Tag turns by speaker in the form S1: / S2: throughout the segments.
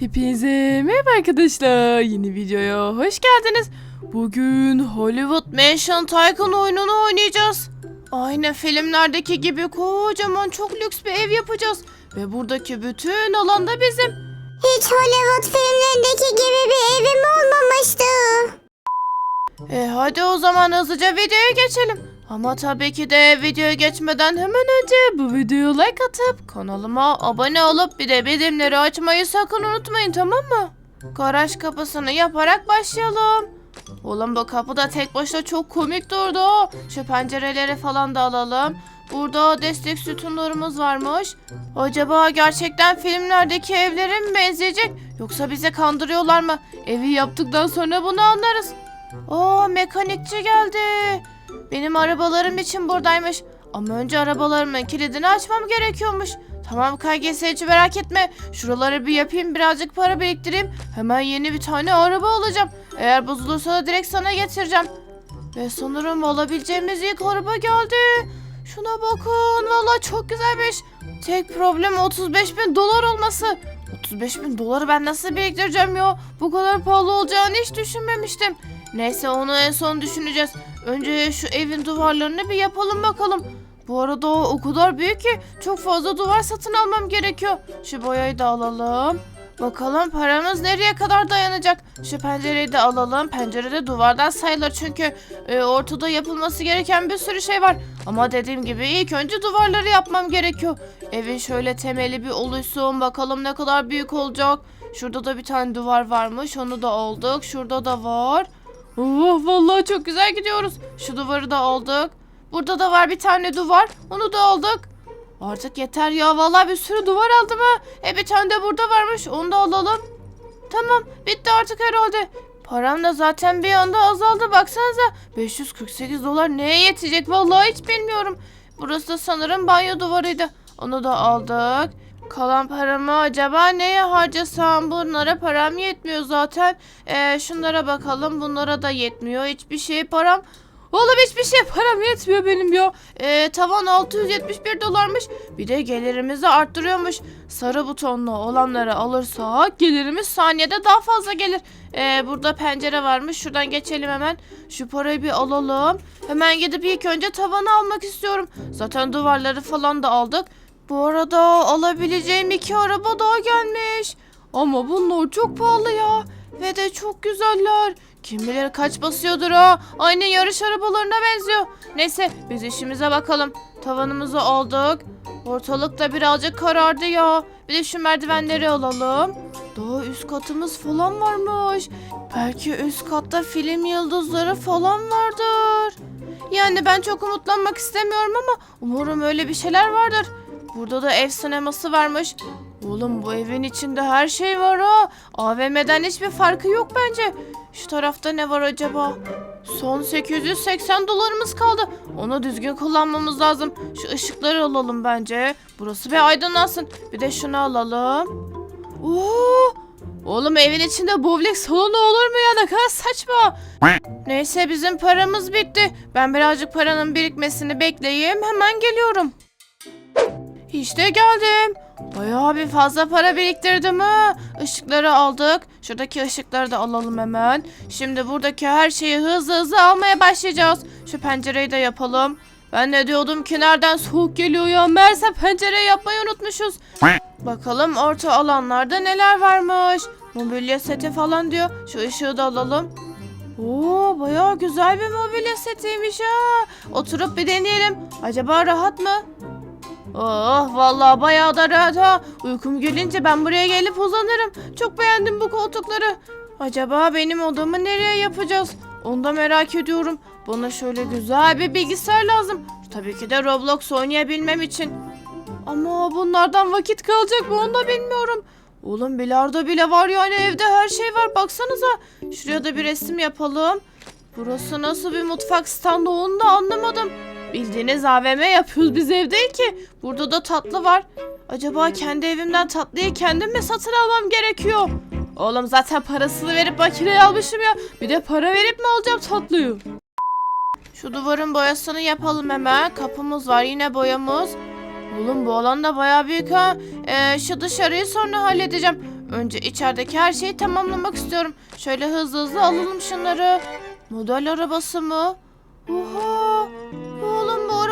S1: Hepinize merhaba arkadaşlar. Yeni videoya hoş geldiniz. Bugün Hollywood Mansion Tycoon oyununu oynayacağız. Aynı filmlerdeki gibi kocaman çok lüks bir ev yapacağız. Ve buradaki bütün alan da bizim.
S2: Hiç Hollywood filmlerindeki gibi bir evim olmamıştı.
S1: E hadi o zaman hızlıca videoya geçelim. Ama tabii ki de videoya geçmeden hemen önce bu videoya like atıp kanalıma abone olup bir de bildirimleri açmayı sakın unutmayın tamam mı? Garaj kapısını yaparak başlayalım. Oğlum bu kapı da tek başına çok komik durdu. Şu pencereleri falan da alalım. Burada destek sütunlarımız varmış. Acaba gerçekten filmlerdeki evlere mi benzeyecek? Yoksa bizi kandırıyorlar mı? Evi yaptıktan sonra bunu anlarız. Oo mekanikçi geldi. Benim arabalarım için buradaymış. Ama önce arabalarımın kilidini açmam gerekiyormuş. Tamam KGS hiç merak etme. Şuraları bir yapayım birazcık para biriktireyim. Hemen yeni bir tane araba alacağım. Eğer bozulursa da direkt sana getireceğim. Ve sanırım alabileceğimiz ilk araba geldi. Şuna bakın valla çok güzelmiş. Tek problem 35 bin dolar olması. 35 bin doları ben nasıl biriktireceğim ya? Bu kadar pahalı olacağını hiç düşünmemiştim. Neyse onu en son düşüneceğiz. Önce şu evin duvarlarını bir yapalım bakalım. Bu arada o, o kadar büyük ki çok fazla duvar satın almam gerekiyor. Şu boyayı da alalım. Bakalım paramız nereye kadar dayanacak? Şu pencereyi de alalım. Pencerede duvardan sayılır çünkü e, ortada yapılması gereken bir sürü şey var. Ama dediğim gibi ilk önce duvarları yapmam gerekiyor. Evin şöyle temeli bir oluşsun. Bakalım ne kadar büyük olacak. Şurada da bir tane duvar varmış. Onu da aldık. Şurada da var. Oh vallahi çok güzel gidiyoruz. Şu duvarı da aldık. Burada da var bir tane duvar. Onu da aldık. Artık yeter ya. Vallahi bir sürü duvar aldım ha. E bir tane de burada varmış. Onu da alalım. Tamam. Bitti artık herhalde. Param da zaten bir anda azaldı. Baksanıza. 548 dolar neye yetecek? Vallahi hiç bilmiyorum. Burası da sanırım banyo duvarıydı. Onu da aldık. Kalan paramı acaba neye harcasam? Bunlara param yetmiyor zaten. Ee, şunlara bakalım. Bunlara da yetmiyor. Hiçbir şey param. Oğlum hiçbir şey param yetmiyor benim ya. Ee, tavan 671 dolarmış. Bir de gelirimizi arttırıyormuş. Sarı butonlu olanları alırsak gelirimiz saniyede daha fazla gelir. Ee, burada pencere varmış. Şuradan geçelim hemen. Şu parayı bir alalım. Hemen gidip ilk önce tavanı almak istiyorum. Zaten duvarları falan da aldık. Bu arada alabileceğim iki araba daha gelmiş. Ama bunlar çok pahalı ya. Ve de çok güzeller. Kim bilir kaç basıyordur ha. Aynı yarış arabalarına benziyor. Neyse biz işimize bakalım. Tavanımızı aldık. Ortalık da birazcık karardı ya. Bir de şu merdivenleri alalım. Daha üst katımız falan varmış. Belki üst katta film yıldızları falan vardır. Yani ben çok umutlanmak istemiyorum ama umarım öyle bir şeyler vardır. Burada da ev sineması varmış. Oğlum bu evin içinde her şey var ha. AVM'den hiçbir farkı yok bence. Şu tarafta ne var acaba? Son 880 dolarımız kaldı. Onu düzgün kullanmamız lazım. Şu ışıkları alalım bence. Burası bir aydınlansın. Bir de şunu alalım. Oo! Oğlum evin içinde bowling salonu olur mu ya? Ne kadar saçma. Neyse bizim paramız bitti. Ben birazcık paranın birikmesini bekleyeyim. Hemen geliyorum. İşte geldim. Bayağı bir fazla para biriktirdim ha. Işıkları aldık. Şuradaki ışıkları da alalım hemen. Şimdi buradaki her şeyi hızlı hızlı almaya başlayacağız. Şu pencereyi de yapalım. Ben ne diyordum ki nereden soğuk geliyor ya. Meğerse pencereyi yapmayı unutmuşuz. Bakalım orta alanlarda neler varmış. Mobilya seti falan diyor. Şu ışığı da alalım. Oo bayağı güzel bir mobilya setiymiş ha. Oturup bir deneyelim. Acaba rahat mı? Oh vallahi bayağı da rahat ha. Uykum gelince ben buraya gelip uzanırım. Çok beğendim bu koltukları. Acaba benim odamı nereye yapacağız? Onu da merak ediyorum. Bana şöyle güzel bir bilgisayar lazım. Tabii ki de Roblox oynayabilmem için. Ama bunlardan vakit kalacak mı onu da bilmiyorum. Oğlum bilardo bile var yani evde her şey var baksanıza. Şuraya da bir resim yapalım. Burası nasıl bir mutfak standı onu da anlamadım. Bildiğiniz AVM yapıyoruz biz ev değil ki. Burada da tatlı var. Acaba kendi evimden tatlıyı kendim mi satın almam gerekiyor? Oğlum zaten parasını verip makineye almışım ya. Bir de para verip mi alacağım tatlıyı? Şu duvarın boyasını yapalım hemen. Kapımız var yine boyamız. Oğlum bu alan da bayağı büyük ha. Ee, şu dışarıyı sonra halledeceğim. önce içerideki her şeyi tamamlamak istiyorum. Şöyle hızlı hızlı alalım şunları. Model arabası mı? Oha!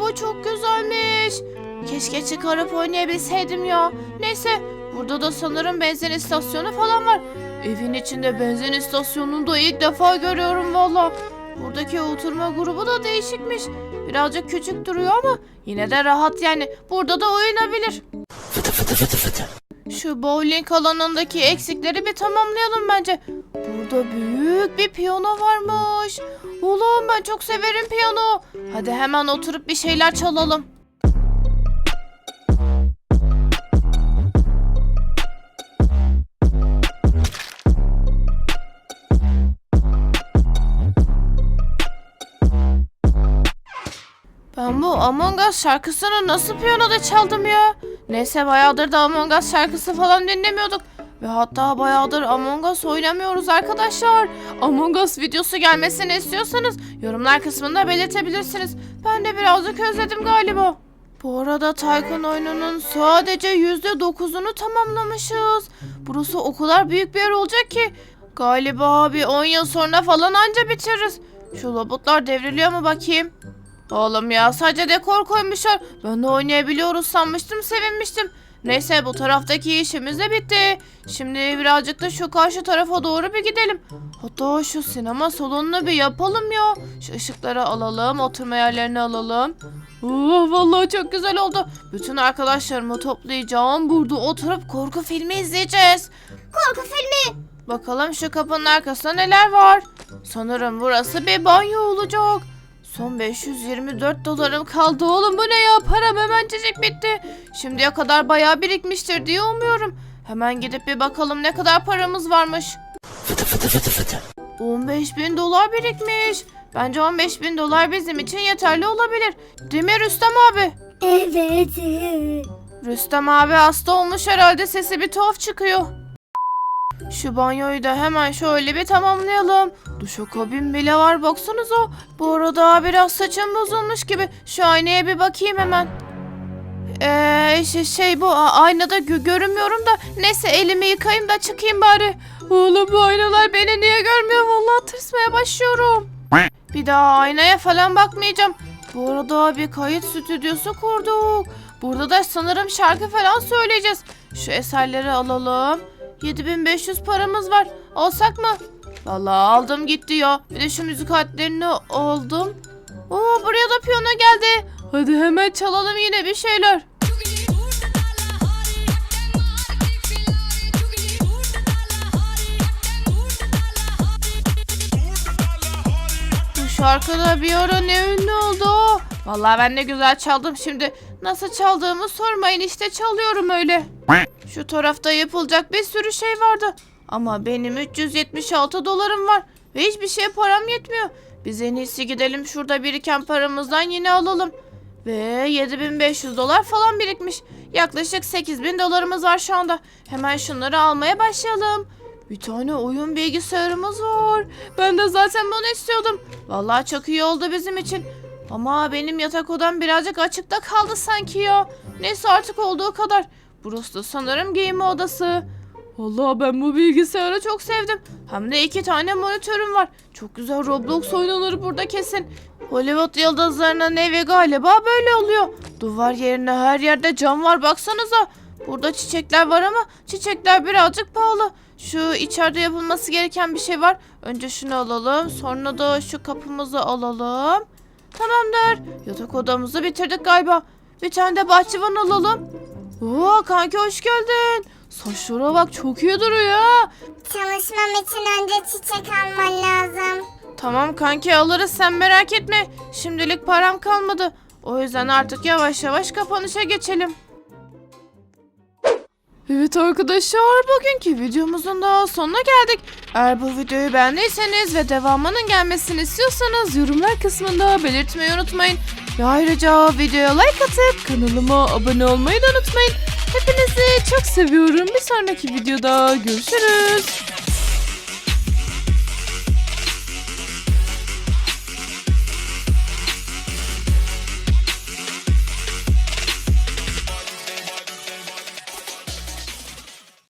S1: Araba çok güzelmiş. Keşke çıkarıp oynayabilseydim ya. Neyse burada da sanırım benzin istasyonu falan var. Evin içinde benzin istasyonunu da ilk defa görüyorum valla. Buradaki oturma grubu da değişikmiş. Birazcık küçük duruyor ama yine de rahat yani. Burada da oynanabilir. Şu bowling alanındaki eksikleri bir tamamlayalım bence. Burada büyük bir piyano varmış. Oğlum ben çok severim piyano. Hadi hemen oturup bir şeyler çalalım. Ben bu Among Us şarkısını nasıl piyanoda çaldım ya? Neyse bayağıdır da Among Us şarkısı falan dinlemiyorduk. Ve hatta bayağıdır Among Us oynamıyoruz arkadaşlar. Among Us videosu gelmesini istiyorsanız yorumlar kısmında belirtebilirsiniz. Ben de birazcık özledim galiba. Bu arada Tycoon oyununun sadece %9'unu tamamlamışız. Burası o kadar büyük bir yer olacak ki. Galiba bir 10 yıl sonra falan anca bitiririz. Şu robotlar devriliyor mu bakayım? Oğlum ya sadece dekor koymuşlar. Ben de oynayabiliyoruz sanmıştım sevinmiştim. Neyse bu taraftaki işimiz de bitti. Şimdi birazcık da şu karşı tarafa doğru bir gidelim. Hatta şu sinema salonunu bir yapalım ya. Şu ışıkları alalım, oturma yerlerini alalım. Oh, vallahi çok güzel oldu. Bütün arkadaşlarımı toplayacağım. Burada oturup korku filmi izleyeceğiz.
S2: Korku filmi.
S1: Bakalım şu kapının arkasında neler var. Sanırım burası bir banyo olacak. Son 524 dolarım kaldı oğlum bu ne ya param hemencecik bitti. Şimdiye kadar bayağı birikmiştir diye umuyorum. Hemen gidip bir bakalım ne kadar paramız varmış. 15 bin dolar birikmiş. Bence 15 bin dolar bizim için yeterli olabilir. Değil mi Rüstem abi?
S2: Evet.
S1: Rüstem abi hasta olmuş herhalde sesi bir tuhaf çıkıyor. Şu banyoyu da hemen şöyle bir tamamlayalım. Duşakabin bile var baksanıza. Bu arada biraz saçım bozulmuş gibi. Şu aynaya bir bakayım hemen. Eee şey, şey bu aynada gö- görünmüyorum da neyse elimi yıkayayım da çıkayım bari. Oğlum bu aynalar beni niye görmüyor vallahi tırsmaya başlıyorum. Bir daha aynaya falan bakmayacağım. Bu arada bir kayıt stüdyosu kurduk. Burada da sanırım şarkı falan söyleyeceğiz. Şu eserleri alalım. 7500 paramız var. Alsak mı? Vallahi aldım gitti ya. Bir de şu müzik aletlerini aldım. Oo buraya da piyano geldi. Hadi hemen çalalım yine bir şeyler. Bu şarkıda bir ara ne ünlü oldu. Vallahi ben ne güzel çaldım şimdi. Nasıl çaldığımı sormayın işte çalıyorum öyle. Şu tarafta yapılacak bir sürü şey vardı. Ama benim 376 dolarım var. Ve hiçbir şeye param yetmiyor. Biz en iyisi gidelim şurada biriken paramızdan yine alalım. Ve 7500 dolar falan birikmiş. Yaklaşık 8000 dolarımız var şu anda. Hemen şunları almaya başlayalım. Bir tane oyun bilgisayarımız var. Ben de zaten bunu istiyordum. Vallahi çok iyi oldu bizim için. Ama benim yatak odam birazcık açıkta kaldı sanki ya. Neyse artık olduğu kadar. Burası da sanırım giyinme odası. Vallahi ben bu bilgisayarı çok sevdim. Hem de iki tane monitörüm var. Çok güzel Roblox oynanır burada kesin. Hollywood yıldızlarının evi galiba böyle oluyor. Duvar yerine her yerde cam var baksanıza. Burada çiçekler var ama çiçekler birazcık pahalı. Şu içeride yapılması gereken bir şey var. Önce şunu alalım. Sonra da şu kapımızı alalım. Tamamdır. Yatak odamızı bitirdik galiba. Bir tane de bahçıvan alalım. Oo kanki hoş geldin. Saçlara bak çok iyi duruyor.
S2: Çalışmam için önce çiçek alman lazım.
S1: Tamam kanki alırız sen merak etme. Şimdilik param kalmadı. O yüzden artık yavaş yavaş kapanışa geçelim. Evet arkadaşlar bugünkü videomuzun daha sonuna geldik. Eğer bu videoyu beğendiyseniz ve devamının gelmesini istiyorsanız yorumlar kısmında belirtmeyi unutmayın. Ve ayrıca videoya like atıp kanalıma abone olmayı da unutmayın. Hepinizi çok seviyorum. Bir sonraki videoda görüşürüz.